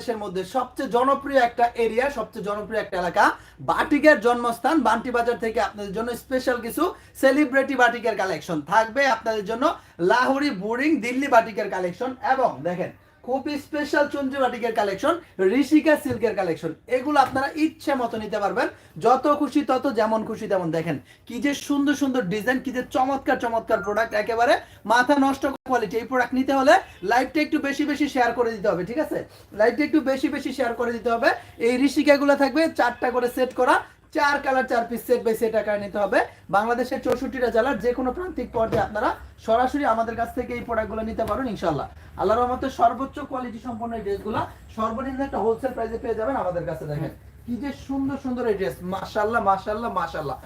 বাংলাদেশের মধ্যে সবচেয়ে জনপ্রিয় একটা এরিয়া সবচেয়ে জনপ্রিয় একটা এলাকা, বাটিকের জন্মস্থান, বান্টি বাজার থেকে আপনাদের জন্য স্পেশাল কিছু সেলিব্রিটি বাটিকের কালেকশন থাকবে আপনাদের জন্য লাহোরি বোরিং দিল্লি বাটিকের কালেকশন এবং দেখেন খুবই স্পেশাল চন্দ্রী বাটিকের কালেকশন ঋষিকা সিল্কের কালেকশন এগুলো আপনারা ইচ্ছে মতো নিতে পারবেন। যত খুশি তত যেমন খুশি তেমন দেখেন। কি যে সুন্দর সুন্দর ডিজাইন কি যে চমৎকার চমৎকার প্রোডাক্ট একেবারে মাথা নষ্ট কোয়ালিটি এই প্রোডাক্ট নিতে হলে লাইভটা একটু বেশি বেশি শেয়ার করে দিতে হবে, ঠিক আছে? লাইভটা একটু বেশি বেশি শেয়ার করে দিতে হবে। এই ঋষিকাগুলো থাকবে চারটা করে সেট করা চার কালার চার পিস সেট বাই সেট আকারে নিতে হবে। বাংলাদেশের চৌষট্টিটা জেলার যে কোনো প্রান্তিক পর্যায়ে আপনারা সরাসরি আমাদের কাছ থেকে এই প্রোডাক্টগুলো নিতে পারেন ইনশাল্লাহ আল্লাহর রহমতে সর্বোচ্চ কোয়ালিটি সম্পন্ন এই ড্রেসগুলো সর্বনিম্ন একটা হোলসেল প্রাইসে পেয়ে যাবেন আমাদের কাছে দেখেন। কি যে সুন্দর সুন্দর এই ড্রেস মাশাল্লাহ মাশাল্লাহ মাশাল্লাহ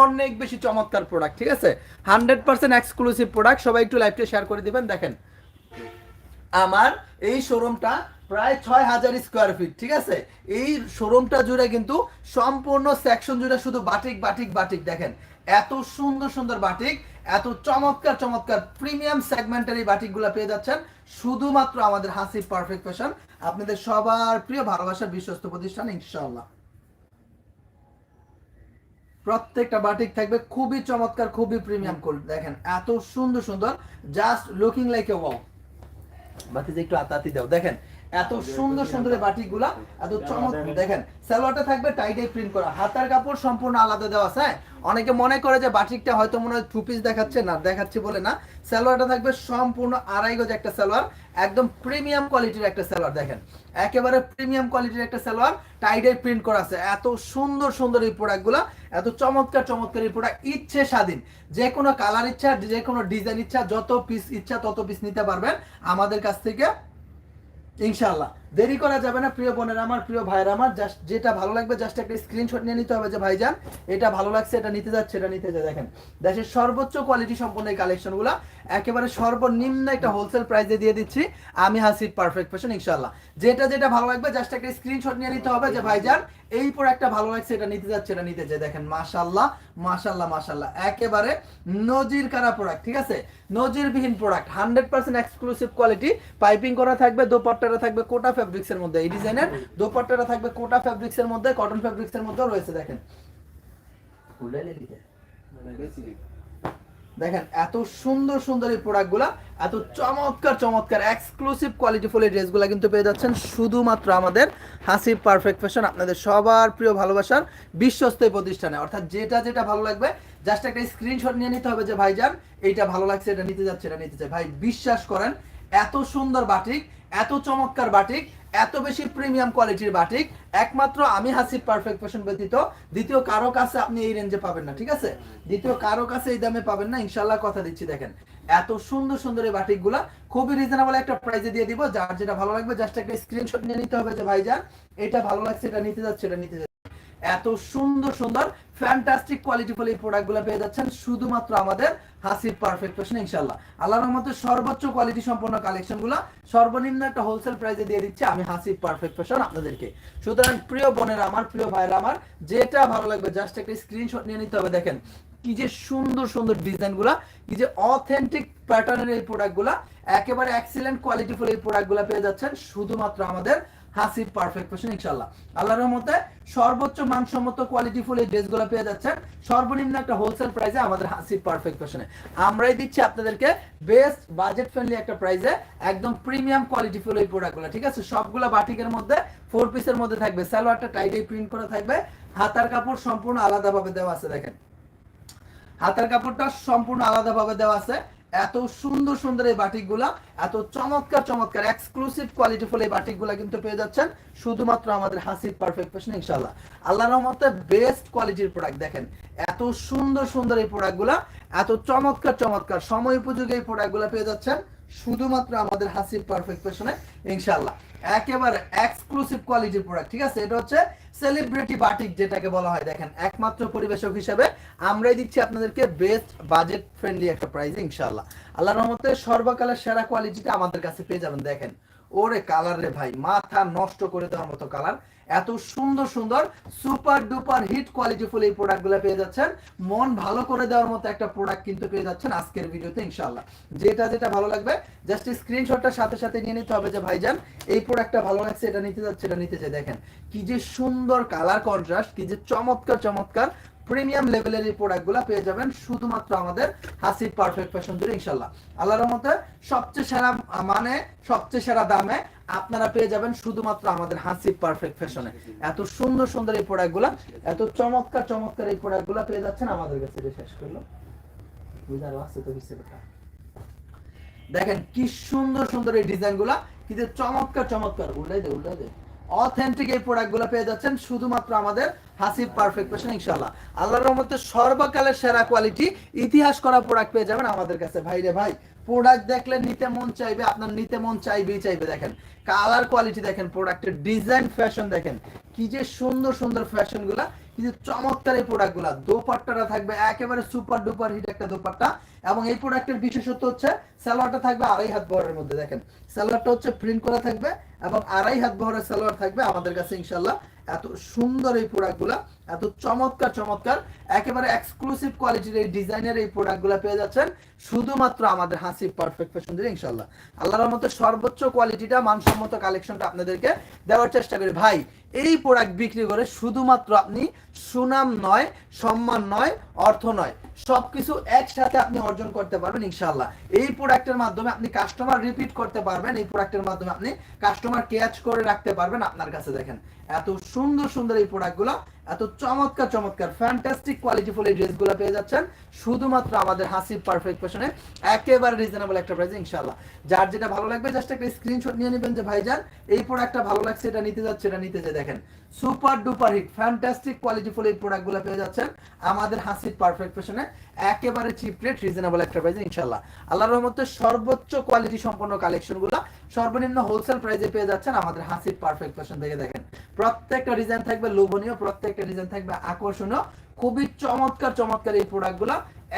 অনেক বেশি চমৎকার প্রোডাক্ট ঠিক আছে? হান্ড্রেড পার্সেন্ট এক্সক্লুসিভ প্রোডাক্ট সবাই একটু লাইভটা শেয়ার করে দিবেন, দেখেন। আমার এই শোরুমটা প্রায় ছয় হাজার স্কোয়ার ফিট ঠিক আছে? এই শোরুমটা জুড়ে কিন্তু সম্পূর্ণ সেকশন জুড়ে শুধু বাটিক বাটিক বাটিক দেখেন। এত সুন্দর সুন্দর বাটিক এত চমৎকার চমৎকার প্রিমিয়াম সেগমেন্টের এই বাটিকগুলো পেয়ে যাচ্ছেন শুধুমাত্র আমাদের হাসি পারফেক্ট ফ্যাশন আপনাদের সবার প্রিয় ভালোবাসার বিশ্বস্ত প্রতিষ্ঠান ইনশাআল্লাহ। প্রত্যেকটা বাটিক থাকবে খুবই চমৎকার খুবই প্রিমিয়াম কোল্ড দেখেন এত সুন্দর সুন্দর just looking like a wow বাতি যে একটু আতাতি দাও দেখেন এত সুন্দর সুন্দর এই বাটিকগুলা এত চমক দেখেন, সালোয়ারটা থাকবে টাইটাই প্রিন্ট করা। হাতার কাপড় সম্পূর্ণ আলাদা দেওয়া আছে হ্যাঁ? অনেকে মনে করে যে বাটিকটা হয়তো মনে হয় টু পিস দেখাচ্ছে, না, দেখাচ্ছে বলে না। সালোয়ারটা থাকবে সম্পূর্ণ আড়াই গজ একটা সালোয়ার, একদম প্রিমিয়াম কোয়ালিটির একটা সালোয়ার, দেখেন। একেবারে প্রিমিয়াম কোয়ালিটির একটা সালোয়ার টাইডাই প্রিন্ট করা আছে। এত সুন্দর সুন্দর এই প্রোডাক্টগুলো এত চমৎকার চমৎকার এই প্রোডাক্ট ইচ্ছে স্বাধীন। যে কোনো কালার ইচ্ছা, যে কোনো ডিজাইন ইচ্ছা, যত পিস ইচ্ছা, তত পিস নিতে পারবেন। আমাদের কাছ থেকে ইনশাআল্লাহ দেরি করা যাবে না, প্রিয় বোনের আমার, প্রিয় ভাইয়ের আমার। জাস্ট যেটা ভালো লাগবে জাস্ট একটা স্ক্রিনশট নিয়ে নিতে হবে যে ভাইজান, এটা ভালো লাগছে, এটা নিতে যাচ্ছে, এটা নিতে যা দেখেন, দেশের সর্বোচ্চ কোয়ালিটি সম্পন্ন এই কালেকশনগুলো একেবারে সর্বনিম্ন একটা হোলসেল প্রাইসে দিয়ে দিচ্ছি। আমি হাসির পারফেক্ট ফ্যাশন ইনশাআল্লাহ। যেটা যেটা ভালো লাগবে জাস্ট একটা স্ক্রিনশট নিয়ে নিতে হবে যে ভাইজান, এই প্রোডাক্টটা ভালো লাগছে, এটা নিতে যাচ্ছে, এটা নিতে যায় দেখেন মাশাল্লাহ মাশাল্লাহ মাশাল্লাহ একেবারে নজির কারা প্রোডাক্ট ঠিক আছে? নজিরবিহীন product hundred percent exclusive quality piping করা থাকবে, দোপাট্টাটা থাকবে, কোটা ফ্যাব্রিক্স এর মধ্যে এই ডিজাইনের দোপাট্টাটা থাকবে কোটা ফ্যাব্রিক্স এর মধ্যে কটন ফ্যাব্রিক্স এর মধ্যেও রয়েছে দেখেন। দেখেন এত সুন্দর সুন্দর এই প্রোডাক্টগুলো এত চমৎকার চমৎকার এক্সক্লুসিভ কোয়ালিটি ফুল এই ড্রেসগুলো কিন্তু পেয়ে যাচ্ছেন শুধুমাত্র আমাদের হাসি পারফেক্ট ফ্যাশন আপনাদের সবার প্রিয় ভালোবাসার বিশ্বস্ত প্রতিষ্ঠানে। অর্থাৎ যেটা যেটা ভালো লাগবে জাস্ট একটা স্ক্রিনশট নিয়ে নিতে হবে যে ভাইজান এইটা ভালো লাগছে এটা নিতে যাচ্ছে এটা নিতে চাই। ভাই বিশ্বাস করেন এত সুন্দর বাটিক এত চমৎকার বাটিক, এত বেশি প্রিমিয়াম কোয়ালিটির বাটিক, একমাত্র আমি হাসির পারফেক্ট ফ্যাশন ব্যতীত দ্বিতীয় কারও কাছে আপনি এই রেঞ্জে পাবেন না, ঠিক আছে? দ্বিতীয় কারও কাছে এই দামে পাবেন না ইনশাল্লাহ কথা দিচ্ছি দেখেন। এত সুন্দর সুন্দর এই বাটিকগুলা, খুবই রিজনেবল একটা প্রাইসে দিয়ে দিব, যার যেটা ভালো লাগবে জাস্ট একটা স্ক্রিনশট নিয়ে নিতে হবে যে ভাইজান, এটা ভালো লাগছে, এটা নিতে যাচ্ছে, এটা নিতে যাচ্ছে। এত সুন্দর সুন্দর ফ্যান্টাস্টিক কোয়ালিটি ফুল এই প্রোডাক্টগুলো পেয়ে যাচ্ছেন শুধুমাত্র আমাদের হাসির পারফেক্ট ফ্যাশন ইনশাল্লাহ আল্লাহর রহমতে সর্বোচ্চ কোয়ালিটি সম্পন্ন কালেকশনগুলো সর্বনিম্ন একটা হোলসেল প্রাইসে দিয়ে দিচ্ছে আমি হাসির পারফেক্ট ফ্যাশন আপনাদেরকে। সুতরাং প্রিয় বোনের আমার, প্রিয় ভাইয়ের আমার, যেটা ভালো লাগবে জাস্ট একটা স্ক্রিনশট নিয়ে নিতে হবে। দেখেন কি যে সুন্দর সুন্দর ডিজাইনগুলা কি যে অথেন্টিক প্যাটার্নের এই প্রোডাক্টগুলা একেবারে এক্সিলেন্ট কোয়ালিটি ফুল এই প্রোডাক্টগুলো পেয়ে যাচ্ছেন শুধুমাত্র আমাদের হাসি পারফেক্ট ফ্যাশন ইনশাআল্লাহ। আল্লাহর রহমতে সর্বোচ্চ মানসম্মত কোয়ালিটি ফুল এই ড্রেসগুলো পেয়ে যাচ্ছেন। সর্বনিম্ন একটা হোলসেল প্রাইসে আমাদের হাসি পারফেক্ট ফ্যাশনে আমরাই দিচ্ছি আপনাদেরকে বেস্ট বাজেট ফ্রেন্ডলি একটা প্রাইসে একদম প্রিমিয়াম কোয়ালিটি ফুল এই প্রোডাক্টগুলো ঠিক আছে? সবগুলো বাটিকের মধ্যে ফোর পিসের মধ্যে থাকবে। সালোয়ারটা টাইডে প্রিন্ট করা থাকবে। হাতার কাপড় সম্পূর্ণ আলাদাভাবে দেওয়া আছে, দেখেন। হাতের কাপড়টা সম্পূর্ণ আলাদাভাবে দেওয়া আছে। এত সুন্দর সুন্দর এই বাটিকগুলা, এত চমৎকার চমৎকার এক্সক্লুসিভ কোয়ালিটি ফুল এই বাটিকগুলা কিন্তু পেয়ে যাচ্ছেন। শুধুমাত্র আমাদের হাসির পারফেক্ট ফ্যাশন ইনশাআল্লাহ। আল্লাহর রহমতে বেস্ট কোয়ালিটির প্রোডাক্ট দেখেন। এত সুন্দর সুন্দর এই প্রোডাক্টগুলা এত চমৎকার চমৎকার সময় উপযোগী এই প্রোডাক্টগুলা পেয়ে যাচ্ছেন। শুধুমাত্র আমাদের হাসির পারফেক্ট ফ্যাশনে ইনশাআল্লাহ। একেবারে এক্সক্লুসিভ কোয়ালিটির প্রোডাক্ট ঠিক আছে? এটা হচ্ছে সেলিব্রিটি বাটিক যেটাকে বলা হয়। দেখেন, একমাত্র পরিবেশক হিসেবে আমরাই দিচ্ছি আপনাদেরকে বেস্ট বাজেট ফ্রেন্ডলি একটা প্রাইস ইনশাল্লাহ আল্লাহ রহমতে সর্বকালের সেরা কোয়ালিটিটা আমাদের কাছে পেয়ে যাবেন। দেখেন, ওরে কালার রে ভাই, মাথা নষ্ট করে দেওয়ার মতো কালার এত সুন্দর সুন্দর super duper hit quality full এই প্রোডাক্টগুলো পেয়ে যাচ্ছেন। মন ভালো করে দেওয়ার মতো একটা প্রোডাক্ট কিন্তু পেয়ে যাচ্ছেন আজকের ভিডিওতে ইনশাল্লাহ যেটা যেটা ভালো লাগবে জাস্ট স্ক্রিনশটটা সাথে সাথে নিয়ে নিতে হবে যে ভাইজান, এই প্রোডাক্টটা ভালো লাগছে, এটা নিতে যাচ্ছে, এটা নিতে চাই দেখেন, কি যে সুন্দর কালার কন্ট্রাস্ট কি যে চমৎকার চমৎকার প্রিমিয়াম লেভেলের এই প্রোডাক্টগুলো পেয়ে যাবেন শুধুমাত্র আমাদের হাসি পারফেক্ট ফ্যাশন জুড়ে ইনশাল্লাহ আল্লাহর মতে সবচেয়ে সেরা মানে সবচেয়ে সেরা দামে আপনারা পেয়ে যাবেন শুধুমাত্র আমাদের হাসি পারফেক্ট ফ্যাশনে এত সুন্দর সুন্দর এই প্রোডাক্টগুলো এত চমৎকার চমৎকার এই প্রোডাক্টগুলো পেয়ে যাচ্ছেন আমাদের কাছে। শেষ করল। বুঝার আছে তো কথা দেখেন কি সুন্দর সুন্দর এই ডিজাইনগুলো কিন্তু চমৎকার চমৎকার। উল্টাই দে উল্টাই দে। অথেন্টিক এই প্রোডাক্টগুলো পেয়ে যাচ্ছেন শুধুমাত্র আমাদের হাসিব পারফেক্ট পেশন ইনশাল্লাহ আল্লাহর রহমতে সর্বকালের সেরা কোয়ালিটি ইতিহাস করা প্রোডাক্ট পেয়ে যাবেন আমাদের কাছে। ভাই রে ভাই প্রোডাক্ট দেখলে নিতে মন চাইবে, আপনার নিতে মন চাইবেই চাইবে, দেখেন। কালার কোয়ালিটি দেখেন প্রোডাক্টের ডিজাইন ফ্যাশন দেখেন। কি যে সুন্দর সুন্দর ফ্যাশনগুলা কিন্তু চমৎকার এই প্রোডাক্টগুলা। দোপাট্টাটা থাকবে একেবারে সুপার ডুপার হিট একটা দোপাট্টা। এবং এই প্রোডাক্টের বিশেষত্ব হচ্ছে, সালোয়ারটা থাকবে আড়াই হাত বহরের মধ্যে, দেখেন। সালোয়ারটা হচ্ছে প্রিন্ট করা থাকবে, এবং আড়াই হাত বহরের সালোয়ার থাকবে আমাদের কাছে ইনশাল্লাহ এত সুন্দর এই প্রোডাক্টগুলো, এত চমৎকার চমৎকার। একেবারে এক্সক্লুসিভ কোয়ালিটির এই ডিজাইনের এই প্রোডাক্টগুলো পেয়ে যাচ্ছেন শুধুমাত্র আমাদের হাসি পারফেক্ট ফ্যাশন দিয়ে ইনশাল্লাহ আল্লাহর মতো সর্বোচ্চ কোয়ালিটিটা মানসম্মত কালেকশনটা আপনাদেরকে দেওয়ার চেষ্টা করি। ভাই এই প্রোডাক্ট বিক্রি করে শুধুমাত্র আপনি সুনাম নয়, সম্মান নয়, অর্থ নয়, সবকিছু একসাথে আপনি অর্জন করতে পারবেন ইনশাল্লাহ এই প্রোডাক্টের মাধ্যমে আপনি কাস্টমার রিপিট করতে পারবেন, এই প্রোডাক্টের মাধ্যমে আপনি কাস্টমার ক্যাচ করে রাখতে পারবেন আপনার কাছে দেখেন। এত সুন্দর সুন্দর এই প্রোডাক্টগুলো এত চমৎকার চমৎকার ফ্যান্টাস্টিক কোয়ালিটিফুল এই ড্রেসগুলো পেয়ে যাচ্ছেন। শুধুমাত্র আমাদের হাসি পারফেক্ট ফ্যাশনে একেবারে রিজনেবল একটা প্রাইসে ইনশাল্লাহ যার যেটা ভালো লাগবে জাস্ট একটা স্ক্রিনশট নিয়ে নেবেন যে, ভাইজান, এই প্রোডাক্টটা ভালো লাগছে, এটা নিতে যাচ্ছে, এটা নিতে যে, দেখেন। Super duper hit fantastic qualityful এই প্রোডাক্টগুলো পেয়ে যাচ্ছেন আমাদের হাসির পারফেক্ট ফ্যাশনে একেবারে চিপ রেট রিজনেবল একটা প্রাইসে ইনশাল্লাহ আল্লাহর রহমতে সর্বোচ্চ কোয়ালিটি সম্পন্ন কালেকশনগুলো সর্বনিম্ন হোলসেল প্রাইসে পেয়ে যাচ্ছেন আমাদের হাসির পারফেক্ট ফ্যাশন থেকে, দেখেন। প্রত্যেকটা ডিজাইন থাকবে লোভনীয়, প্রত্যেকটা ডিজাইন থাকবে আকর্ষণীয়। খুবই চমৎকার চমৎকার এই প্রোডাক্টগুলো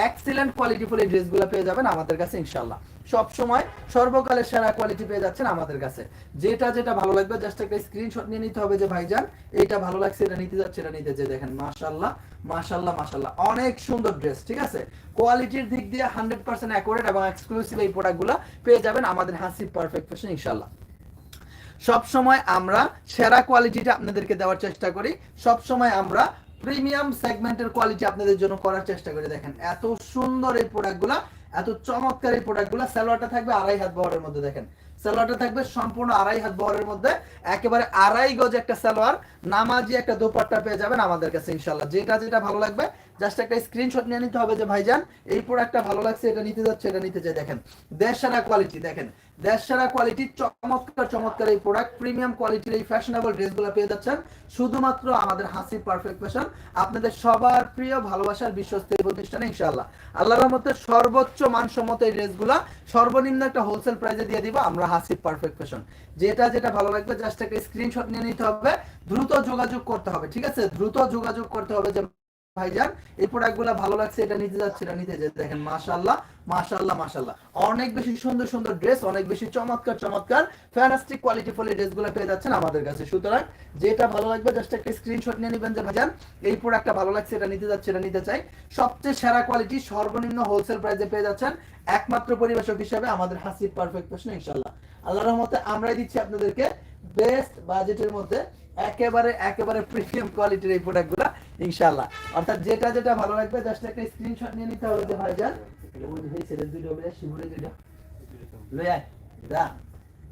এক্সিলেন্ট কোয়ালিটিফুল এই ড্রেসগুলো পেয়ে যাবেন আমাদের কাছে ইনশাল্লাহ সব সময় সর্বকালের সেরা কোয়ালিটি পেয়ে যাচ্ছেন আমাদের কাছে। যেটা যেটা ভালো লাগবে জাস্ট একটা স্ক্রিনশট নিয়ে নিতে হবে যে, ভাইজান, এইটা ভালো লাগছে, এটা নিতে যাচ্ছে, এটা নিতে। যে দেখেন মাশাল্লাহ মাশাল্লাহ মাশাল্লাহ অনেক সুন্দর ড্রেস ঠিক আছে? কোয়ালিটির দিক দিয়ে হান্ড্রেড পার্সেন্ট অ্যাকোরেট এবং এক্সক্লুসিভ এই প্রোডাক্টগুলো পেয়ে যাবেন আমাদের হাসি পারফেক্ট ফ্যাশন ইনশাল্লাহ সব সময় আমরা সেরা কোয়ালিটিটা আপনাদেরকে দেওয়ার চেষ্টা করি। সব সময় আমরা প্রিমিয়াম সেগমেন্টের কোয়ালিটি আপনাদের জন্য করার চেষ্টা করি। দেখেন, এত সুন্দর এই প্রোডাক্টগুলা এত চমৎকার এই প্রোডাক্টগুলা সালোয়ারটা থাকবে আড়াই হাত বহরের মধ্যে, দেখেন। সালোয়ারটা থাকবে সম্পূর্ণ আড়াই হাত বহরের মধ্যে, একেবারে আড়াই গজ একটা সালোয়ার, নামাজি একটা দোপাট্টা পেয়ে যাবেন আমাদের কাছে ইনশাল্লাহ যেটা যেটা ভালো লাগবে জাস্ট একটা স্ক্রিনশট নিয়ে নিতে হবে যে, ভাইজান, এই প্রোডাক্টটা ভালো লাগছে, এটা নিতে যাচ্ছে, এটা নিতে চাই। দেখেন দেশ সারা কোয়ালিটি দেখেন দেশ সারা কোয়ালিটি চমৎকার চমৎকার এই প্রোডাক্ট প্রিমিয়াম কোয়ালিটির এই ফ্যাশনেবল ড্রেসগুলো পেয়ে যাচ্ছেন। শুধুমাত্র আমাদের হাসি পারফেক্ট ফ্যাশন আপনাদের সবার প্রিয় ভালোবাসার বিশ্বস্ত প্রতিষ্ঠানে, ইনশাআল্লাহ। আল্লাহর রহমতে সর্বোচ্চ মানসম্মত এই ড্রেসগুলো সর্বনিম্ন একটা হোলসেল প্রাইসে দিয়ে দিব, আমরা হাসি পারফেক্ট ফ্যাশন যেটা যেটা ভালো লাগবে জাস্ট একটা স্ক্রিনশট নিয়ে নিতে হবে। দ্রুত যোগাযোগ করতে হবে, ঠিক আছে? দ্রুত যোগাযোগ করতে হবে যে ভাইজান, এই প্রোডাক্টগুলো ভালো লাগছে, এটা নিতে যাচ্ছে এটা নিতে যেতে দেখেন অনেক বেশি সুন্দর সুন্দর ড্রেস অনেক বেশি চমৎকার চমৎকার ফ্যান্টাস্টিক কোয়ালিটি ফুল ড্রেসগুলো পেয়ে যাচ্ছেন আমাদের কাছে। সুতরাং, যেটা ভালো লাগবে জাস্ট একটা স্ক্রিনশট নিয়ে নেবেন যে ভাইজান, এই প্রোডাক্টটা ভালো লাগছে, এটা নিতে যাচ্ছে এটা নিতে চাই। সবচেয়ে সেরা কোয়ালিটি সর্বনিম্ন হোলসেল প্রাইসে পেয়ে যাচ্ছেন একমাত্র পরিবেশক হিসাবে আমাদের হাসি পারফেক্ট প্রশ্ন ইনশাআল্লাহ। আল্লাহর রহমতে আমরাই দিচ্ছি আপনাদেরকে বেস্ট বাজেটের মধ্যে। একেবারে একেবারে প্রিমিয়াম কোয়ালিটির এই প্রোডাক্টগুলো ইনশাআল্লাহ। অর্থাৎ যেটা যেটা ভালো লাগবে জাস্ট একটা স্ক্রিনশট নিয়ে নিতে হবে যে ভাই যান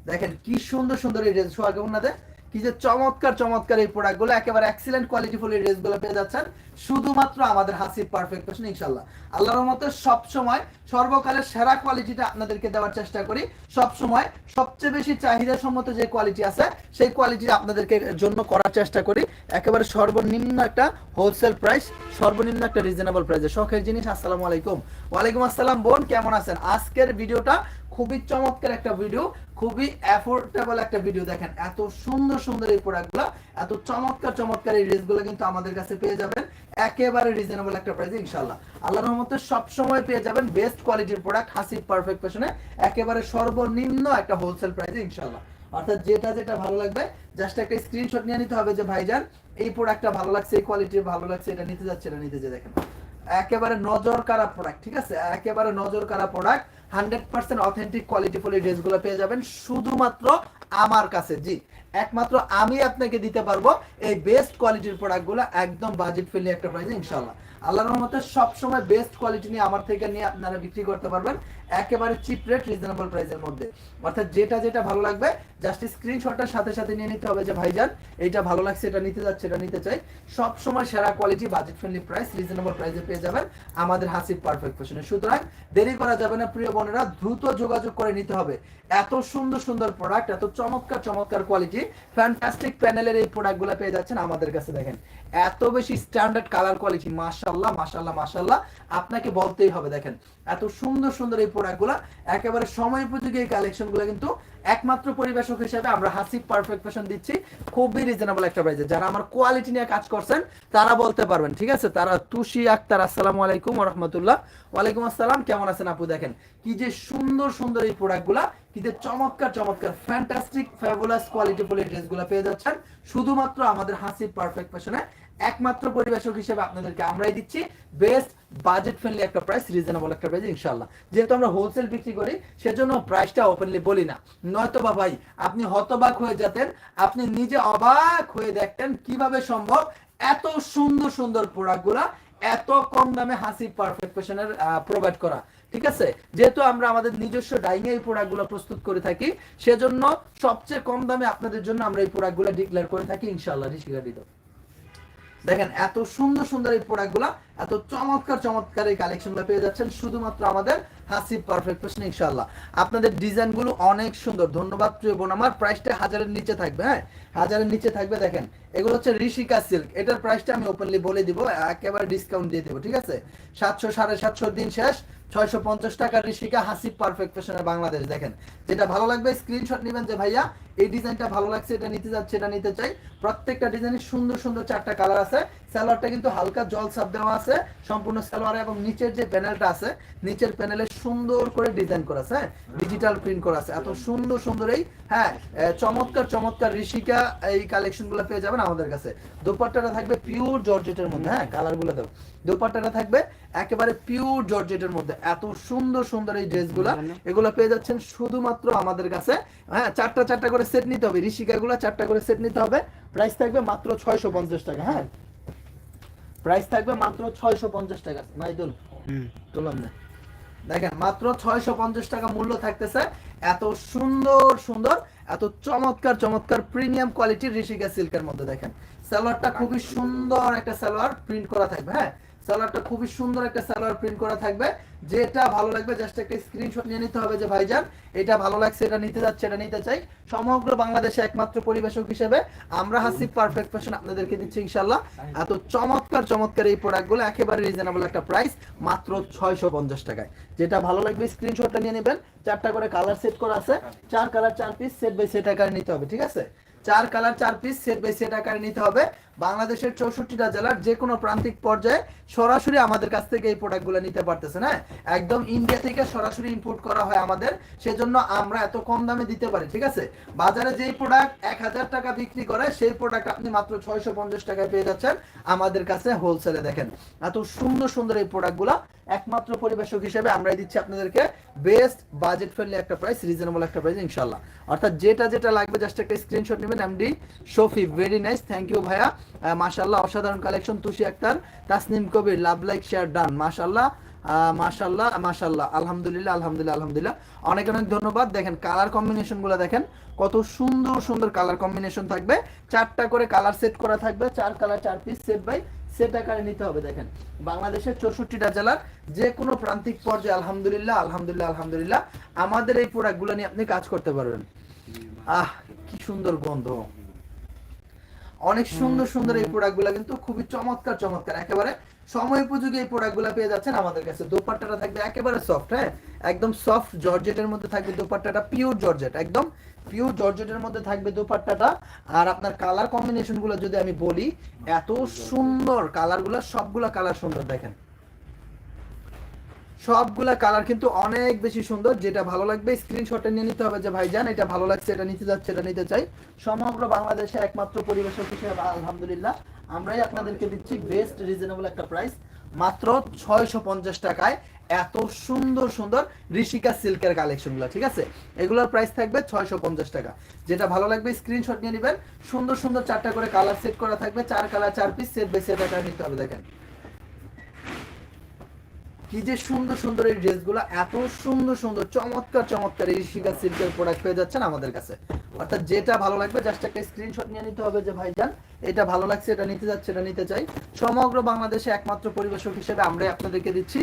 দেখেন কি সুন্দর সুন্দর এই ড্রেস শোয়া কেমন না দে? কি যে চমৎকার চমৎকার এই প্রোডাক্টগুলো একেবারে এক্সিলেন্ট কোয়ালিটি ফুল এই ড্রেসগুলো পেয়ে যাচ্ছেন। শুধুমাত্র আমাদের হাসির পারফেক্ট ফ্যাশন ইনশাআল্লাহ। আল্লাহর রহমতে সব সময় সর্বকালের সেরা কোয়ালিটিটা আপনাদেরকে দেওয়ার চেষ্টা করি। সব সময় সবচেয়ে বেশি চাহিদা সম্মত যে কোয়ালিটি আছে, সেই কোয়ালিটি আপনাদেরকে জন্য করার চেষ্টা করি। একেবারে সর্বনিম্ন একটা হোলসেল প্রাইস সর্বনিম্ন একটা রিজনেবল প্রাইসে শখের জিনিস, আসসালামু আলাইকুম। ওয়ালাইকুম আসসালাম, বোন, কেমন আছেন? আজকের ভিডিওটা খুবই চমৎকার একটা ভিডিও খুবই অ্যাফোর্ডেবল একটা ভিডিও দেখেন। এত সুন্দর সুন্দর এই প্রোডাক্টগুলো এত চমৎকার চমৎকার এই ড্রেসগুলো কিন্তু আমাদের কাছে পেয়ে যাবেন। একেবারে রিজনেবল একটা প্রাইসে ইনশাআল্লাহ। আল্লাহর রহমতে সব সময় পেয়ে যাবেন বেস্ট কোয়ালিটির প্রোডাক্ট হাসি পারফেক্ট ফ্যাশনে একেবারে সর্বনিম্ন একটা হোলসেল প্রাইসে ইনশাআল্লাহ। অর্থাৎ যেটা যেটা ভালো লাগবে জাস্ট একটা স্ক্রিনশট নিয়ে নিতে হবে যে, ভাইজান, এই প্রোডাক্টটা ভালো লাগছে, এই কোয়ালিটি ভালো লাগছে, এটা নিতে যাচ্ছে, এটা নিতে যে দেখেন একেবারে নজর কারা প্রোডাক্ট ঠিক আছে? একেবারে নজর কারা product hundred percent authentic quality full এই ড্রেসগুলো পেয়ে যাবেন শুধুমাত্র আমার কাছে। জি, একমাত্র আমি আপনাকে দিতে পারব এই বেস্ট কোয়ালিটির প্রোডাক্টগুলো একদম বাজেট ফ্রেন্ডলি একটা প্রাইসে ইনশাল্লাহ আল্লাহর মতে সবসময় বেস্ট কোয়ালিটি নিয়ে আমার থেকে নিয়ে আপনারা বিক্রি করতে পারবেন। একেবারে চিপ রেট রিজনেবল প্রাইসের মধ্যে। অর্থাৎ যেটা যেটা ভালো লাগবে জাস্ট স্ক্রিনশটটার সাথে সাথে নিয়ে নিতে হবে যে, ভাইজান, এইটা ভালো লাগছে, এটা নিতে যাচ্ছে, এটা নিতে চাই। সব সময় সেরা quality budget friendly price reasonable প্রাইসে পেয়ে যাবেন আমাদের হাসিব পারফেক্ট ফ্যাশনে সুতরাং দেরি করা যাবে না, প্রিয় বোনেরা, দ্রুত যোগাযোগ করে নিতে হবে। এত সুন্দর সুন্দর প্রোডাক্ট এত চমৎকার চমৎকার কোয়ালিটি ফ্যান্টাস্টিক প্যানেলের এই প্রোডাক্টগুলো পেয়ে যাচ্ছেন আমাদের কাছে, দেখেন। এত বেশি স্ট্যান্ডার্ড কালার কোয়ালিটি মাশাল্লাহ মাশাল্লাহ মাশাল্লাহ আপনাকে বলতেই হবে, দেখেন, এত সুন্দর সুন্দর এই প্রোডাক্টগুলো, একেবারে সময় উপযোগী কালেকশনগুলো কিন্তু একমাত্র পরিবেশক হিসেবে আমরা পারফেক্ট ফ্যাশন দিচ্ছি। খুবই রিজনেবল একটা যারা আমার কোয়ালিটি নিয়ে কাজ করছেন, তারা বলতে পারবেন, ঠিক আছে? তারা তুষি আক্তার, আসসালামু আলাইকুম রহমতুল্লাহ। ওয়ালাইকুম আসসালাম, কেমন আছেন আপু দেখেন? কি যে সুন্দর সুন্দর এই প্রোডাক্টগুলা, কি যে চমৎকার চমৎকার ফ্যান্টাস্টিক ফ্যাবুলাস কোয়ালিটি ফুল এই ড্রেসগুলো পেয়ে যাচ্ছেন। শুধুমাত্র আমাদের হাসিব পারফেক্ট ফ্যাশনে একমাত্র পরিবেশক হিসেবে আপনাদেরকে আমরাই দিচ্ছি বেস্ট বাজেট ফ্রেন্ডলি একটা প্রাইস রিজনেবল একটা প্রাইস ইনশাল্লাহ যেহেতু আমরা হোলসেল বিক্রি করি, সেজন্য প্রাইসটা ওপেনলি বলি না। নয়তো বা ভাই, আপনি হতবাক হয়ে যেতেন আপনি নিজে অবাক হয়ে দেখতেন কীভাবে সম্ভব এত সুন্দর সুন্দর প্রোডাক্টগুলা এত কম দামে হাসি পারফেক্ট ফ্যাশনের প্রোভাইড করা। ঠিক আছে? যেহেতু আমরা আমাদের নিজস্ব ডাইং এই প্রোডাক্টগুলো প্রস্তুত করে থাকি, সেজন্য সবচেয়ে কম দামে আপনাদের জন্য আমরা এই প্রোডাক্টগুলো ডিক্লেয়ার করে থাকি ইনশাআল্লাহ ঋষিকা দিত দেখেন এত সুন্দর সুন্দর এই প্রোডাক্টগুলো এত চমৎকার চমৎকার এই কালেকশনগুলো পেয়ে যাচ্ছেন শুধুমাত্র আমাদের হাসিব পারফেক্ট ফ্যাশন ইনশাআল্লাহ। আপনাদের ডিজাইনগুলো অনেক সুন্দর। ধন্যবাদ প্রিয় বোন আমার। প্রাইসটা হাজারের নিচে থাকবে হ্যাঁ? হাজারের নিচে থাকবে, দেখেন। এগুলো হচ্ছে ঋষিকা সিল্ক এটার প্রাইসটা আমি ওপেনলি বলে দিব, একেবারে ডিসকাউন্ট দিয়ে দেবো, ঠিক আছে? সাতশো, সাড়ে সাতশো দিন শেষ, ছয়শো পঞ্চাশ টাকার ঋষিকা হাসিব পারফেক্ট ফ্যাশনের বাংলাদেশ, দেখেন। যেটা ভালো লাগবে স্ক্রিনশট নেবেন যে, ভাইয়া, এই ডিজাইনটা ভালো লাগছে, এটা নিতে যাচ্ছে, এটা নিতে চাই। প্রত্যেকটা ডিজাইনের সুন্দর সুন্দর চারটা কালার আছে। সালোয়ারটা কিন্তু হালকা জল সাপ দেওয়া আছে সম্পূর্ণ সালোয়ার এবং নিচের যে প্যানেলটা আছে নিচের প্যানেলে সুন্দর করে ডিজাইন করা আছে হ্যাঁ? ডিজিটাল প্রিন্ট করা আছে। এত সুন্দর সুন্দর এই হ্যাঁ চমৎকার চমৎকার ঋষিকা এই কালেকশনগুলো পেয়ে যাবেন আমাদের কাছে। দোপাট্টাটা থাকবে পিওর জর্জেটের মধ্যে হ্যাঁ কালারগুলো দেবো দোপাট্টাটা থাকবে একেবারে পিওর জর্জেটের মধ্যে। এত সুন্দর সুন্দর এই ড্রেসগুলো এগুলো পেয়ে যাচ্ছেন শুধুমাত্র আমাদের কাছে। হ্যাঁ চারটা চারটা করে সেট নিতে হবে। ঋষিকা ঋষিকাগুলো চারটা করে সেট নিতে হবে। প্রাইস থাকবে মাত্র ছয়শো পঞ্চাশ টাকা হ্যাঁ? প্রাইস থাকবে মাত্র ছয়শো পঞ্চাশ টাকা। মাইদুল তুললাম না। দেখেন মাত্র ছয়শো পঞ্চাশ টাকা মূল্য থাকতেছে। এত সুন্দর সুন্দর এত চমৎকার চমৎকার প্রিমিয়াম কোয়ালিটির ঋষিকা সিল্কের মধ্যে দেখেন। সালোয়ারটা খুবই সুন্দর একটা সালোয়ার প্রিন্ট করা থাকবে হ্যাঁ? সালোয়ারটা খুবই সুন্দর একটা সালোয়ার প্রিন্ট করা থাকবে। যেটা ভালো লাগবে জাস্ট একটা স্ক্রিনশট নিয়ে নিতে হবে যে, ভাইজান, এটা ভালো লাগছে, এটা নিতে যাচ্ছে, এটা নিতে চাই। সমগ্র বাংলাদেশে একমাত্র পরিবেশক হিসেবে আমরা হাসি পারফেক্ট ফ্যাশন আপনাদেরকে দিচ্ছি ইনশাল্লাহ এত চমৎকার চমৎকার এই প্রোডাক্টগুলো একেবারে রিজনেবল একটা প্রাইস মাত্র ছয়শো পঞ্চাশ টাকায়। যেটা ভালো লাগবে স্ক্রিনশটটা নিয়ে নেবেন। চারটা করে কালার সেট করা আছে। চার কালার চার পিস সেট বাই সেট আকারে নিতে হবে, ঠিক আছে? চার কালার চার পিস সেট বাই সেট আকারে নিতে হবে। বাংলাদেশের চৌষট্টিটা জেলার যে কোনো প্রান্তিক পর্যায়ে সরাসরি আমাদের কাছ থেকে এই প্রোডাক্টগুলো নিতে পারতেছেন হ্যাঁ? একদম ইন্ডিয়া থেকে সরাসরি ইম্পোর্ট করা হয় আমাদের। সেজন্য আমরা এত কম দামে দিতে পারি, ঠিক আছে? বাজারে যেই প্রোডাক্ট এক হাজার টাকা বিক্রি করে, সেই প্রোডাক্ট আপনি মাত্র ছয়শো পঞ্চাশ টাকায় পেয়ে যাচ্ছেন আমাদের কাছে হোলসেলে দেখেন। এত সুন্দর সুন্দর এই প্রোডাক্টগুলো একমাত্র পরিবেশক হিসেবে আমরাই দিচ্ছি আপনাদেরকে বেস্ট বাজেট ফ্রেন্ডলি একটা প্রাইস রিজনেবল একটা প্রাইস ইনশাল্লাহ অর্থাৎ যেটা যেটা লাগবে জাস্ট একটা স্ক্রিনশট নেবেন MD Shafi very nice thank you ভাইয়া। মাশাল্লাহ অসাধারণ collection Tushi Akter, Tasnim Kabir love like share done মাশাল্লাহ মাশাল্লাহ মাশাল্লাহ আলহামদুলিল্লাহ আলহামদুলিল্লাহ আলহামদুলিল্লাহ। অনেক অনেক ধন্যবাদ। দেখেন কালার কম্বিনেশনগুলো দেখেন, কত সুন্দর সুন্দর কালার কম্বিনেশন থাকবে। চারটা করে কালার সেট করা থাকবে। চার কালার চার পিস সেট বাই সেট আকারে নিতে হবে, দেখেন। বাংলাদেশের চৌষট্টিটা জেলার যে কোনো প্রান্তিক পর্যায়ে, আলহামদুলিল্লাহ আলহামদুলিল্লাহ আলহামদুলিল্লাহ, আমাদের এই প্রোডাক্টগুলো নিয়ে আপনি কাজ করতে পারবেন। আহ, কি সুন্দর গন্ধ। অনেক সুন্দর সুন্দর এই প্রোডাক্টগুলো কিন্তু খুবই চমৎকার চমৎকার। একেবারে সময় উপযোগী এই প্রোডাক্টগুলো পেয়ে যাচ্ছেন আমাদের কাছে। দোপাট্টাটা থাকবে একেবারে সফট হ্যাঁ? একদম সফট জর্জেটের মধ্যে থাকবে দোপাট্টাটা পিওর জর্জেট, একদম পিওর জর্জেটের মধ্যে থাকবে দোপাট্টাটা। আর আপনার কালার কম্বিনেশনগুলো যদি আমি বলি, এত সুন্দর কালারগুলো সবগুলো কালার সুন্দর, দেখেন। সবগুলা কালার কিন্তু অনেক বেশি সুন্দর, যেটা ভালো লাগবে স্ক্রিনশটে নিয়ে নিতে হবে যে ভাই ভাইজান, এটা ভালো লাগছে, এটা নিতে যাচ্ছে, এটা নিতে চাই। সমগ্র বাংলাদেশে একমাত্র পরিবেশক হিসেবে, আলহামদুলিল্লাহ। আমরাই আপনাদেরকে দিচ্ছি বেস্ট রিজনেবল একটা প্রাইস মাত্র ছয়শো পঞ্চাশ টাকায় এত সুন্দর সুন্দর ঋষিকা সিল্কের কালেকশনগুলো, ঠিক আছে? এগুলোর প্রাইস থাকবে ছয়শো পঞ্চাশ টাকা। যেটা ভালো লাগবে স্ক্রিনশট নিয়ে নেবেন। সুন্দর সুন্দর চারটা করে কালার সেট করা থাকবে, চার কালার চার পিস সেট বাই সেট আকারে নিতে হবে, দেখেন। কি যে সুন্দর সুন্দর এই ড্রেসগুলো, এত সুন্দর সুন্দর, চমৎকার চমৎকার এই ঋষিকা সিল্কের প্রোডাক্ট পেয়ে যাচ্ছেন আমাদের কাছে। অর্থাৎ যেটা ভালো লাগবে জাস্ট একটা স্ক্রিনশট নিয়ে নিতে হবে যে, ভাইজান, এটা ভালো লাগছে, এটা নিতে যাচ্ছে, এটা নিতে চাই। সমগ্র বাংলাদেশে একমাত্র পরিবেশক হিসেবে আমরাই আপনাদেরকে দিচ্ছি।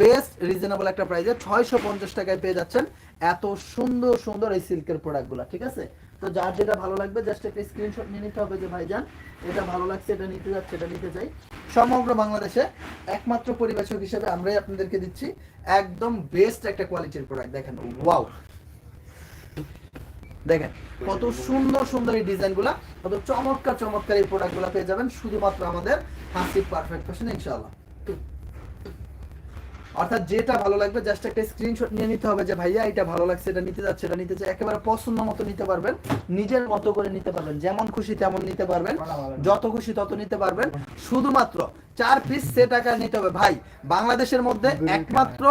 বেস্ট রিজনেবল একটা প্রাইসে ছয়শো পঞ্চাশ টাকায় পেয়ে যাচ্ছেন এত সুন্দর সুন্দর এই সিল্কের প্রোডাক্টগুলো ঠিক আছে? তো যার যেটা ভালো লাগবে জাস্ট একটা স্ক্রিনশট নিয়ে নিতে হবে যে, ভাইজান, এটা ভালো লাগছে, এটা নিতে যাচ্ছে, এটা নিতে চাই। সমগ্র বাংলাদেশে একমাত্র পরিবেশক হিসেবে আমরাই আপনাদেরকে দিচ্ছি একদম বেস্ট একটা কোয়ালিটির প্রোডাক্ট দেখেন ওয়াও দেখেন, কত সুন্দর সুন্দর এই ডিজাইনগুলা কত চমৎকার চমৎকার এই প্রোডাক্টগুলো পেয়ে যাবেন, শুধুমাত্র আমাদের হাসি পারফেক্ট ফ্যাশন ইনশাআল্লাহ। অর্থাৎ যেটা ভালো লাগবে জাস্ট একটা স্ক্রিনশট নিয়ে নিতে হবে যে ভাইয়া এটা ভালো লাগছে এটা নিতে যাচ্ছে এটা নিতে চাই একেবারে পছন্দ মতো নিতে পারবেন নিজের মতো করে নিতে পারবেন যেমন খুশি তেমন নিতে পারবেন যত খুশি তত নিতে পারবেন। শুধুমাত্র চার পিস সেট আকার নিতে হবে। ভাই বাংলাদেশের মধ্যে একমাত্র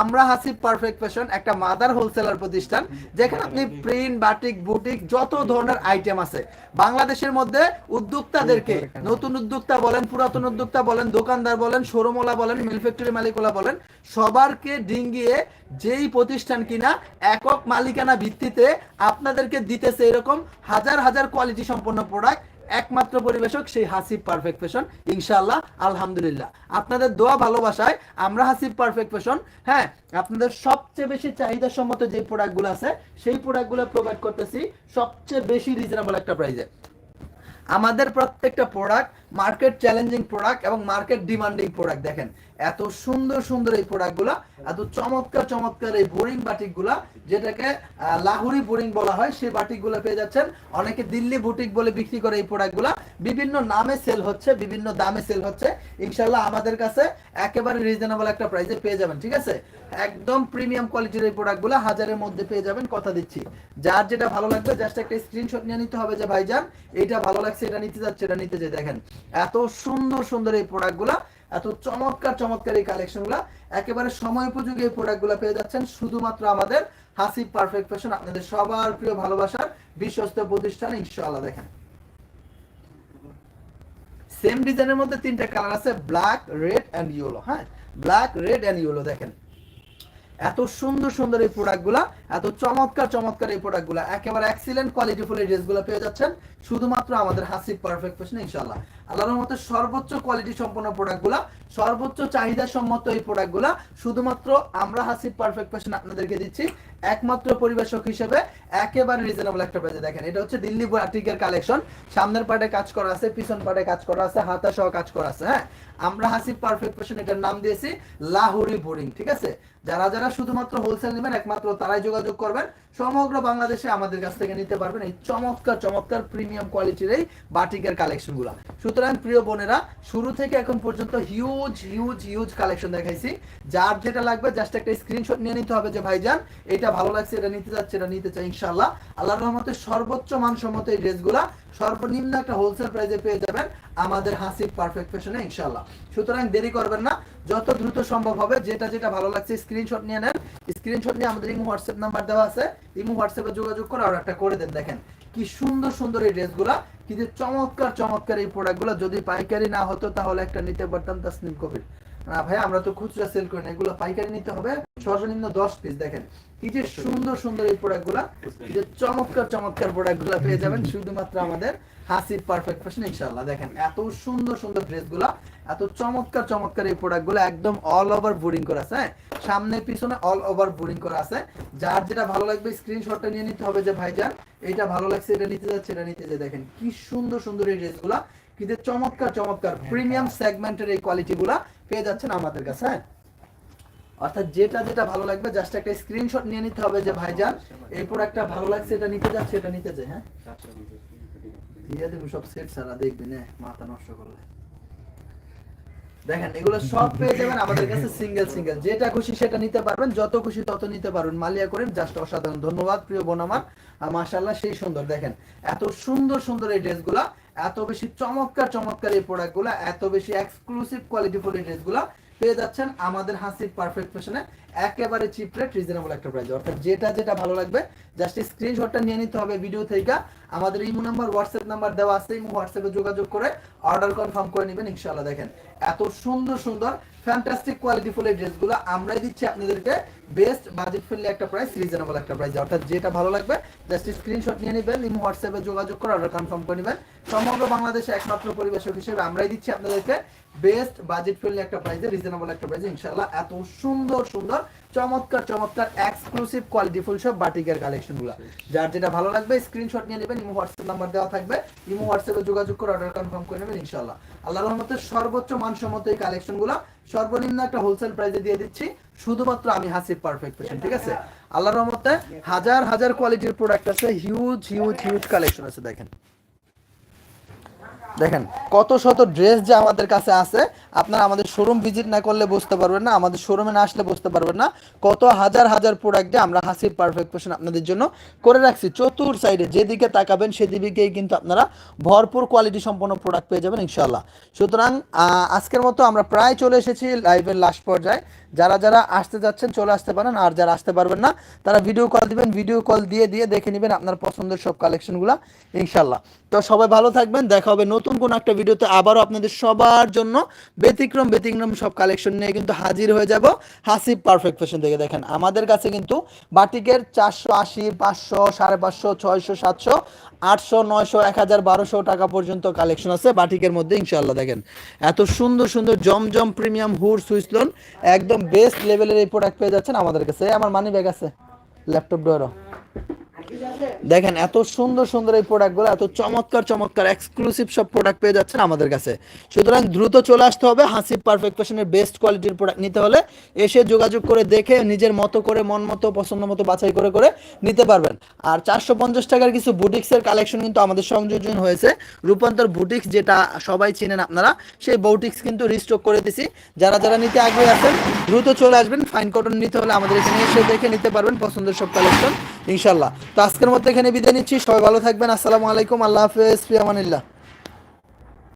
আমরা হাসিব পারফেক্ট ফ্যাশন একটা মাদার হোলসেলার প্রতিষ্ঠান যেখানে আপনি প্রিন্ট বাটিক বুটিক যত ধরনের আইটেম আছে। বাংলাদেশের মধ্যে উদ্যোক্তাদেরকে নতুন উদ্যোক্তা বলেন পুরাতন উদ্যোক্তা বলেন দোকানদার বলেন শোরুমওয়ালা বলেন মিল ফ্যাক্টরি মালিকওয়ালা বলেন সবারকে ডিঙ্গিয়ে যেই প্রতিষ্ঠান কিনা একক মালিকানা ভিত্তিতে আপনাদেরকে দিতেছে এরকম হাজার হাজার কোয়ালিটি সম্পন্ন প্রোডাক্ট একমাত্র পরিবেশক সেই হাসিব পারফেক্ট ফ্যাশন ইনশাআল্লাহ, আলহামদুলিল্লাহ। আপনাদের দোয়া ভালোবাসায় আমরা হাসিব পারফেক্ট ফ্যাশন হ্যাঁ আপনাদের সবচেয়ে বেশি চাহিদা সম্মত যে প্রোডাক্টগুলো আছে, সেই প্রোডাক্টগুলো প্রোভাইড করতেছি সবচেয়ে বেশি রিজনেবল একটা প্রাইসে আমাদের প্রত্যেকটা প্রোডাক্ট মার্কেট চ্যালেঞ্জিং প্রোডাক্ট এবং মার্কেট ডিমান্ডিং প্রোডাক্ট। দেখেন, এত সুন্দর সুন্দর এই প্রোডাক্টগুলা, এত চমৎকার চমৎকার এই বোরিং বাটিকগুলা, যেটাকে লাহুরি বোরিং বলা হয়, সেই বাটিকগুলো পেয়ে যাচ্ছেন। অনেকে দিল্লি বুটিক বলে বিক্রি করে এই প্রোডাক্টগুলা। বিভিন্ন নামে সেল হচ্ছে, বিভিন্ন দামে সেল হচ্ছে। ইনশাল্লাহ আমাদের কাছে একেবারে রিজনেবল একটা প্রাইসে পেয়ে যাবেন, ঠিক আছে? একদম প্রিমিয়াম কোয়ালিটির এই প্রোডাক্টগুলো হাজারের মধ্যে পেয়ে যাবেন, কথা দিচ্ছি। যার যেটা ভালো লাগবে জাস্ট একটা স্ক্রিনশট নিয়ে নিতে হবে যে, ভাইজান এটা ভালো লাগছে, এটা নিতে যাচ্ছে, এটা নিতে চাই দেখেন এত সুন্দর সুন্দর এই প্রোডাক্টগুলা এত চমৎকার চমৎকার এই কালেকশনগুলো একেবারে সময় উপযোগী এই প্রোডাক্টগুলো পেয়ে যাচ্ছেন শুধুমাত্র আমাদের হাসিব পারফেক্ট ফ্যাশন আপনাদের সবার প্রিয় ভালোবাসার বিশ্বস্ত প্রতিষ্ঠান, ইনশাআল্লাহ, দেখেন। সেম ডিজাইনের মধ্যে তিনটা কালার আছে ব্ল্যাক রেড এন্ড ইয়েলো হ্যাঁ? ব্ল্যাক রেড এন্ড ইয়েলো দেখেন। এত সুন্দর সুন্দর এই প্রোডাক্টগুলা এত চমৎকার চমৎকার এই প্রোডাক্টগুলা একেবারে এক্সিলেন্ট কোয়ালিটি ফুল এই ড্রেসগুলো পেয়ে যাচ্ছেন শুধুমাত্র আমাদের হাসিব পারফেক্ট ফ্যাশন ইনশাআল্লাহ। আল্লাহর মতে সর্বোচ্চ কোয়ালিটি সম্পন্ন প্রোডাক্টগুলা সর্বোচ্চ চাহিদা সম্মত এই প্রোডাক্টগুলা শুধুমাত্র আমরা হাসিব পারফেক্ট ফ্যাশন আপনাদেরকে দিচ্ছি, একমাত্র পরিবেশক হিসেবে একেবারে রিজনেবল একটা প্রাইসে দেখেন। এটা হচ্ছে দিল্লি বাটিকের কালেকশন সামনের পার্টে কাজ করা আছে, পিছন পার্টে কাজ করা আছে হাতা সহ কাজ করা আছে হ্যাঁ? আমরা হাসিব পারফেক্ট ফ্যাশন এটার নাম দিয়েছি লাহুরি বোরিং, ঠিক আছে? যারা যারা শুধুমাত্র হোলসেল নেবেন, একমাত্র তারাই যোগাযোগ করবেন। সমগ্র বাংলাদেশে আমাদের কাছ থেকে নিতে পারবেন এই চমৎকার চমৎকার প্রিমিয়াম কোয়ালিটির এই বাটিকের কালেকশনগুলা। সুতরাং প্রিয় বোনেরা, শুরু থেকে এখন পর্যন্ত হিউজ হিউজ হিউজ কালেকশন দেখাইছি। যার যেটা লাগবে জাস্ট একটা স্ক্রিনশট নিয়ে নিতে হবে যে ভাইজান, এটা ভালো লাগছে, এটা নিতে যাচ্ছে, এটা নিতে চাই ইনশাল্লাহ আল্লাহর রহমতে সর্বোচ্চ মানসম্মত এই ড্রেসগুলা সর্বনিম্ন একটা হোলসেল প্রাইসে পেয়ে যাবেন আমাদের হাসিব পারফেক্ট ফ্যাশনে ইনশাল্লাহ সুতরাং দেরি করবেন না, যত দ্রুত সম্ভব হবে, যেটা যেটা ভালো লাগছে স্ক্রিনশট নিয়ে নেন। স্ক্রিনশট নিয়ে আমাদের ইমো হোয়াটসঅ্যাপ নাম্বার দেওয়া আছে। ইমো হোয়াটসঅ্যাপে যোগাযোগ করে আর একটা করে দেন, দেখেন। কি সুন্দর সুন্দর এই ড্রেসগুলা, কি যে চমৎকার চমৎকার এই প্রোডাক্টগুলো যদি পাইকারি না হতো, তাহলে একটা নিতে পারতাম তাসনিম কবির। না ভাই, আমরা তো খুচরা সেল করি না, এগুলো পাইকারি নিতে হবে। সর্বনিম্ন দশ পিস দেখেন। কি যে সুন্দর সুন্দর এই প্রোডাক্টগুলা কি যে চমৎকার চমৎকার প্রোডাক্টগুলো পেয়ে যাবেন, শুধুমাত্র আমাদের পারফেক্ট ফ্যাশন ইনশাআল্লাহ। দেখেন, এত সুন্দর সুন্দর ড্রেসগুলা এত চমৎকার চমৎকার এই প্রোডাক্টগুলো একদম অল ওভার বোরিং করা আছে হ্যাঁ? সামনে, পিছনে অল ওভার বোরিং করা আছে। যার যেটা ভালো লাগবে স্ক্রিনশটটা নিয়ে নিতে হবে যে ভাইজান। এটা ভালো লাগছে, এটা নিতে যাচ্ছে, এটা নিতে যে দেখেন, কি সুন্দর সুন্দর এই ড্রেসগুলা কিন্তু চমৎকার চমৎকার প্রিমিয়াম সেগমেন্টের এই কোয়ালিটিগুলা পেয়ে যাচ্ছেন আমাদের কাছে হ্যাঁ? অর্থাৎ যেটা যেটা ভালো লাগবে জাস্ট একটা স্ক্রিনশট নিয়ে নিতে হবে যে ভাইজান এই প্রোডাক্টটা ভালো লাগছে এটা নিতে যাচ্ছে এটা নিতে হ্যাঁ? দিয়ে দেবো সব সেট সারা দেখবি না মাথা নষ্ট করলে। দেখেন এগুলো সব পেয়ে যাবেন আমাদের কাছে সিঙ্গেল সিঙ্গেল যেটা খুশি সেটা নিতে পারবেন যত খুশি তত নিতে পারবেন মালিয়া করেন জাস্ট অসাধারণ। ধন্যবাদ প্রিয় বোন আমার। মাশাল্লাহ সেই সুন্দর দেখেন এত সুন্দর সুন্দর এই ড্রেসগুলা এত বেশি চমৎকার চমৎকার এই প্রোডাক্টগুলো এত বেশি এক্সক্লুসিভ কোয়ালিটিফুল এই ড্রেসগুলা পেয়ে যাচ্ছেন আমাদের হাসির পারফেক্ট ফ্যাশনে একেবারে চিপ রেট রিজনেবল একটা প্রাইস অর্থাৎ যেটা যেটা ভালো লাগবে জাস্ট স্ক্রিনশটটা নিয়ে নিতে হবে ভিডিও থেকে। আমাদের ইমো নাম্বার হোয়াটসঅ্যাপ নাম্বার দেওয়া আছে, ইমো হোয়াটসঅ্যাপে যোগাযোগ করে অর্ডার কনফার্ম করে নেবেন, ইনশাআল্লাহ। দেখেন, এত সুন্দর সুন্দর ফ্যান্টাস্টিক কোয়ালিটি ফুল এই ড্রেসগুলো আমরাই দিচ্ছি আপনাদেরকে। বেস্ট বাজেট ফ্রেন্ডলি একটা প্রাইস রিজনেবল একটা প্রাইস অর্থাৎ যেটা ভালো লাগবে জাস্ট স্ক্রিনশট নিয়ে নেবেন, ইমো হোয়াটসঅ্যাপে যোগাযোগ করে অর্ডার কনফার্ম করে নেবেন। সমগ্র বাংলাদেশে একমাত্র পরিবেশক হিসেবে আমরাই দিচ্ছি আপনাদেরকে বেস্ট বাজেট ফ্রেন্ডলি একটা প্রাইসে রিজনেবল একটা প্রাইসে ইনশাআল্লাহ। এত সুন্দর সুন্দর চমৎকার চমৎকার এক্সক্লুসিভ সব বাটিকের যার যেটা ভালো লাগবে স্ক্রিনশট নিয়ে নেবেন, ইমো হোয়াটসঅ্যাপ নাম্বার দেওয়া থাকবে। ইমো হোয়াটসঅ্যাপে যোগাযোগ করে অর্ডার কনফার্ম করে নেবেন, ইনশাআল্লাহ। আল্লাহর রহমতে সর্বোচ্চ মানসম্মত এই সর্বনিম্ন একটা হোলসেল প্রাইসে দিয়ে দিচ্ছি। শুধুমাত্র আমি হাসিব পারফেক্ট ঠিক আছে? আল্লাহর রহমতে হাজার হাজার কোয়ালিটির প্রোডাক্ট আছে হিউজ হিউজ হিউজ কালেকশন আছে, দেখেন। দেখেন, কত শত ড্রেস যে আমাদের কাছে আছে আপনারা আমাদের শোরুম ভিজিট না করলে বুঝতে পারবেন না, আমাদের শোরুমে না আসলে বুঝতে পারবেন না, কত হাজার হাজার প্রোডাক্ট আমরা হাসির পারফেক্ট পেশন আপনাদের জন্য করে রাখছি। চতুর সাইডে যেদিকে তাকাবেন সেদিকেই কিন্তু আপনারা ভরপুর কোয়ালিটি সম্পন্ন প্রোডাক্ট পেয়ে যাবেন ইনশাল্লাহ সুতরাং আজকের মতো আমরা প্রায় চলে এসেছি লাইভের লাস্ট পর্যায়ে। যারা যারা আসতে যাচ্ছেন, চলে আসতে পারেন, আর যারা আসতে পারবেন না, তারা ভিডিও কল দিবেন ভিডিও কল দিয়ে দিয়ে দেখে নেবেন আপনার পছন্দের সব কালেকশনগুলো ইনশাল্লাহ তো সবাই ভালো থাকবেন, দেখা হবে নতুন কোনো একটা ভিডিওতে আবারও আপনাদের সবার জন্য। ব্যতিক্রম ব্যতিক্রম সব কালেকশন নিয়ে কিন্তু হাজির হয়ে যাব। হাসিব পারফেক্ট ফ্যাশন থেকে দেখেন। আমাদের কাছে কিন্তু বাটিকের চারশো আশি, পাঁচশো, সাড়ে পাঁচশো, ছয়শো, সাতশো, আটশো, নয়শো, এক হাজার, বারোশো টাকা পর্যন্ত কালেকশন আছে বাটিকের মধ্যে ইনশাল্লাহ দেখেন। এত সুন্দর সুন্দর, জমজম প্রিমিয়াম হুর সুইসলন একদম বেস্ট লেভেলের এই প্রোডাক্ট পেয়ে যাচ্ছেন আমাদের কাছে। আমার মানি ব্যাগ আছে ল্যাপটপ ডোরও দেখেন, এত সুন্দর সুন্দর এই প্রোডাক্টগুলো এত চমৎকার চমৎকার এক্সক্লুসিভ সব প্রোডাক্ট পেয়ে যাচ্ছেন আমাদের কাছে। সুতরাং দ্রুত চলে আসতে হবে হাসিব পারফেক্ট ফ্যাশনের বেস্ট কোয়ালিটির প্রোডাক্ট নিতে হলে। এসে যোগাযোগ করে দেখে, নিজের মতো করে, মন মতো, পছন্দ মতো বাছাই করে করে নিতে পারবেন। আর চারশো পঞ্চাশ টাকার কিছু বুটিক্সের কালেকশন কিন্তু আমাদের সংযোজন হয়েছে। রূপান্তর বুটিক্স যেটা সবাই চিনেন আপনারা, সেই বুটিক্স কিন্তু রিস্টক করে দিছি। যারা যারা নিতে আগ্রহী আছেন, দ্রুত চলে আসবেন। ফাইন কটন নিতে হলে আমাদের এখানে এসে দেখে নিতে পারবেন পছন্দের সব কালেকশন ইনশাল্লাহ তো আজকের মধ্যে এখানে বিদায় নিচ্ছি। সবাই ভালো থাকবেন। আসসালামু আলাইকুম। আল্লাহ হাফেজ। ফিয়ামানিল্লাহ।